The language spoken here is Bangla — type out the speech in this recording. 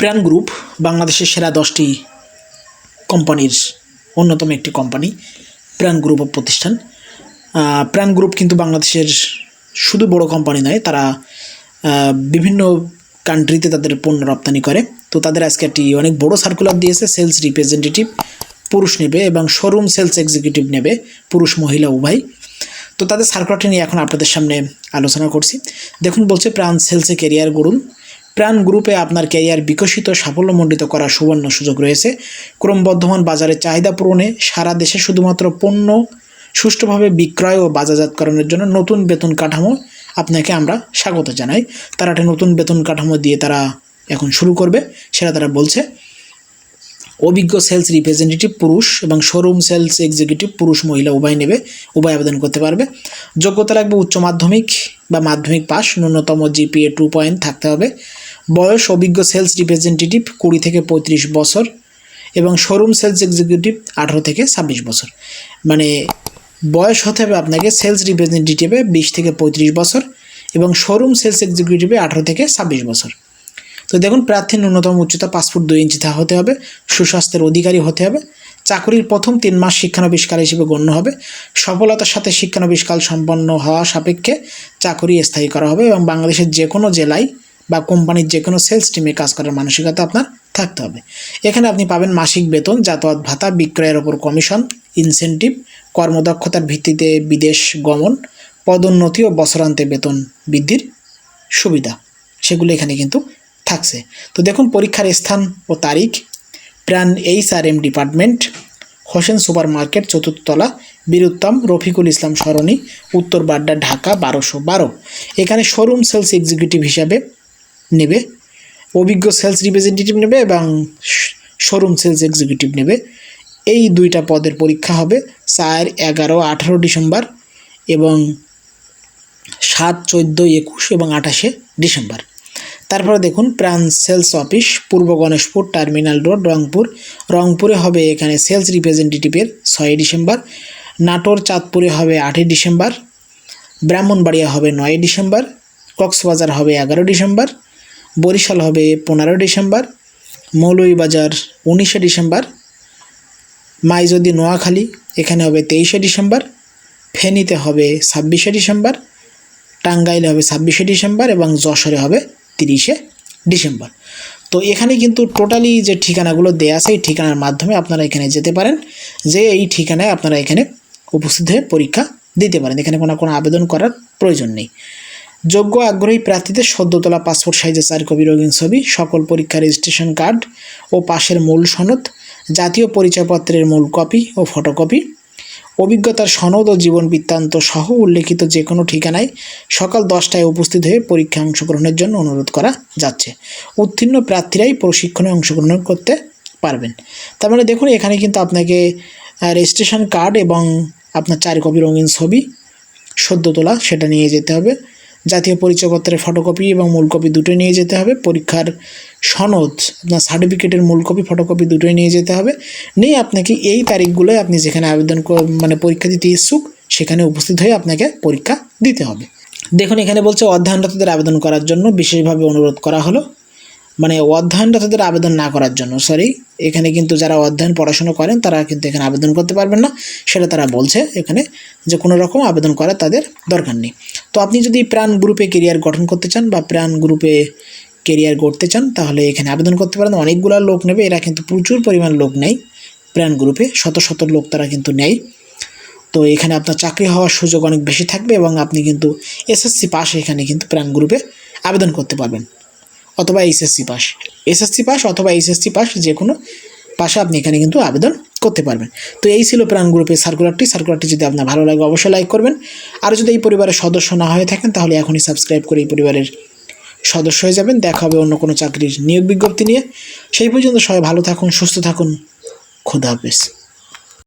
প্রাণ গ্রুপ বাংলাদেশের সেরা দশটি কোম্পানির অন্যতম একটি কোম্পানি, প্রাণ গ্রুপ অফ প্রতিষ্ঠান। প্রাণ গ্রুপ কিন্তু বাংলাদেশের শুধু বড় কোম্পানি নয়, তারা বিভিন্ন কান্ট্রিতে তাদের পণ্য রপ্তানি করে। তো তাদের আজকে একটি অনেক বড় সার্কুলার দিয়েছে সেলস রিপ্রেজেন্টেটিভ পুরুষ নেবে এবং শোরুম সেলস এক্সিকিউটিভ নেবে, পুরুষ, মহিলা, উভয়। তো তাদের সার্কুলারটি নিয়ে এখন আপনাদের সামনে আলোচনা করছি। দেখুন, বলছে প্রাণ সেলসে ক্যারিয়ার গড়ুন। প্রাণ গ্রুপে আপনার ক্যারিয়ার বিকশিত, সাফল্যমণ্ডিত করার সুবর্ণ সুযোগ রয়েছে। ক্রমবর্ধমান বাজারের চাহিদা পূরণে সারা দেশে শুধুমাত্র পণ্য সুষ্ঠুভাবে বিক্রয় ও বাজারজাতকরণের জন্য নতুন বেতন কাঠামো আপনাকে আমরা স্বাগত জানাই। তারা একটা নতুন বেতন কাঠামো দিয়ে তারা এখন শুরু করবে, সেটা তারা বলছে। অভিজ্ঞ সেলস রিপ্রেজেন্টেটিভ পুরুষ এবং শোরুম সেলস এক্সিকিউটিভ পুরুষ মহিলা উভয় নেবে, উভয় আবেদন করতে পারবে। যোগ্যতা লাগবে উচ্চ মাধ্যমিক বা মাধ্যমিক পাস ন্যূনতম জিপিএ টু পয়েন্ট থাকতে হবে। বয়স অভিজ্ঞ সেলস রিপ্রেজেন্টেটিভ কুড়ি থেকে পঁয়ত্রিশ বছর এবং শোরুম সেলস এক্সিকিউটিভ আঠারো থেকে ছাব্বিশ বছর। মানে বয়স হতে হবে আপনাকে সেলস রিপ্রেজেন্টেটিভে বিশ থেকে পঁয়ত্রিশ বছর এবং শোরুম সেলস এক্সিকিউটিভে আঠারো থেকে ছাব্বিশ বছর। তো দেখুন, প্রার্থীর ন্যূনতম উচ্চতা পাঁচ ফুট দুই ইঞ্চি তা হতে হবে, সুস্বাস্থ্যের অধিকারী হতে হবে, চাকরির প্রথম তিন মাস শিক্ষানবিষ্কার হিসেবে গণ্য হবে, সফলতার সাথে শিক্ষানবিষ্কার সম্পন্ন হওয়া সাপেক্ষে চাকরি স্থায়ী করা হবে এবং বাংলাদেশের যে কোনো জেলায় বা কোম্পানির যে কোনো সেলস টিমে কাজ করার মানসিকতা আপনার থাকতে হবে। এখানে আপনি পাবেন মাসিক বেতন, যাতায়াত ভাতা, বিক্রয়ের ওপর কমিশন ইনসেনটিভ কর্মদক্ষতার ভিত্তিতে বিদেশ গমন, পদোন্নতি ও বছরান্তে বেতন বৃদ্ধির সুবিধা। সেগুলো এখানে কিন্তু থাকছে। তো দেখুন, পরীক্ষার স্থান ও তারিখ, Pran H R M department, Hossain super market চতুর্থতলা, Bir Uttom, Rafiqul Islam সরণি, উত্তর বাড্ডা, ঢাকা, বারোশো বারো। এখানে শোরুম সেলস এক্সিকিউটিভ হিসাবে নেবে। অভিজ্ঞ সেলস রিপ্রেজেন্টেটিভ নেবে এবং শোরুম সেলস এক্সিকিউটিভ নেবে। এই দুইটা পদের পরীক্ষা হবে চার, এগারো, আঠারো ডিসেম্বর এবং সাত, চোদ্দ, একুশ এবং আঠাশে ডিসেম্বর। তারপরে দেখুন, প্রাণ সেলস অফিস পূর্ব গণেশপুর টার্মিনাল রোড রংপুর। রংপুরে হবে এখানে সেলস রিপ্রেজেন্টেটিভের ছয়ই ডিসেম্বর। নাটোর, চাঁদপুরে হবে আটই ডিসেম্বর। ব্রাহ্মণবাড়িয়া হবে নয় ডিসেম্বর। কক্সবাজার হবে এগারো ডিসেম্বর। বরিশাল হবে পনেরো ডিসেম্বর, মৌলভীবাজার উনিশে ডিসেম্বর, মাইজদি নোয়াখালী, এখানে হবে তেইশে ডিসেম্বর, ফেনীতে হবে ছাব্বিশে ডিসেম্বর, টাঙ্গাইলে হবে ছাব্বিশে ডিসেম্বর এবং যশোরে হবে তিরিশে ডিসেম্বর। তো এখানে কিন্তু টোটালি যে ঠিকানাগুলো দেয়া আছে, এই ঠিকানার মাধ্যমে আপনারা এখানে যেতে পারেন, যে এই ঠিকানায় আপনারা এখানে উপস্থিত হয়ে পরীক্ষা দিতে পারেন। এখানে কোনো কোনো আবেদন করার প্রয়োজন নেই। যোগ্য আগ্রহী প্রার্থীদের সদ্য তোলা পাসপোর্ট সাইজের চার কপি রঙিন ছবি, সকল পরীক্ষা রেজিস্ট্রেশন কার্ড ও পাশের মূল সনদ, জাতীয় পরিচয়পত্রের মূল কপি ও ফটোকপি অভিজ্ঞতার সনদ ও জীবন বৃত্তান্ত সহ উল্লেখিত যে কোনো ঠিকানায় সকাল দশটায় উপস্থিত হয়ে পরীক্ষায় অংশগ্রহণের জন্য অনুরোধ করা যাচ্ছে। উত্তীর্ণ প্রার্থীরাই প্রশিক্ষণে অংশগ্রহণ করতে পারবেন। তার মানে দেখুন, এখানে কিন্তু আপনাকে রেজিস্ট্রেশন কার্ড এবং আপনার চার কপি রঙিন ছবি সদ্য তোলা সেটা নিয়ে যেতে হবে। জাতীয় পরিচয়পত্রের ফটোকপি এবং মূল কপি দুটোই নিয়ে যেতে হবে। পরীক্ষার সনদ আপনার সার্টিফিকেটের মূল কপি ফটোকপি দুটোই নিয়ে যেতে হবে। নিয়ে আপনাকে এই তারিখগুলোয় আপনি যেখানে আবেদন মানে পরীক্ষা দিতে ইচ্ছুক, সেখানে উপস্থিত হয়ে আপনাকে পরীক্ষা দিতে হবে। দেখুন, এখানে বলছে অধ্যয়নরতদের আবেদন করার জন্য বিশেষভাবে অনুরোধ করা হলো। মানে অধ্যয়নটা তাদের আবেদন না করার জন্য সরি এখানে কিন্তু যারা অধ্যয়ন পড়াশোনা করেন, তারা কিন্তু এখানে আবেদন করতে পারবেন না। সেটা তারা বলছে এখানে যে কোনো রকম আবেদন করার তাদের দরকার নেই। তো আপনি যদি প্রাণ গ্রুপে কেরিয়ার গঠন করতে চান বা প্রাণ গ্রুপে কেরিয়ার গড়তে চান, তাহলে এখানে আবেদন করতে পারেন। অনেকগুলো লোক নেবে, এরা কিন্তু প্রচুর পরিমাণ লোক নেয় প্রাণ গ্রুপে, শত শত লোক তারা কিন্তু নেয়। তো এখানে আপনার চাকরি হওয়ার সুযোগ অনেক বেশি থাকবে এবং আপনি কিন্তু এসএসসি পাশে এখানে কিন্তু প্রাণ গ্রুপে আবেদন করতে পারবেন। অথবা এইচএসসি পাস এসএসসি পাস অথবা এইচএসসি পাস যে কোনো পাশে আপনি এখানে কিন্তু আবেদন করতে পারবেন। তো এই ছিল প্রাণ গ্রুপের সার্কুলারটি সার্কুলারটি যদি আপনার ভালো লাগে অবশ্যই লাইক করবেন। আর যদি এই পরিবারের সদস্য না হয়ে থাকেন, তাহলে এখনই সাবস্ক্রাইব করে এই পরিবারের সদস্য হয়ে যাবেন। দেখা হবে অন্য কোনো চাকরির নিয়োগ বিজ্ঞপ্তি নিয়ে। সেই পর্যন্ত সবাই ভালো থাকুন, সুস্থ থাকুন। খোদা হাফেজ।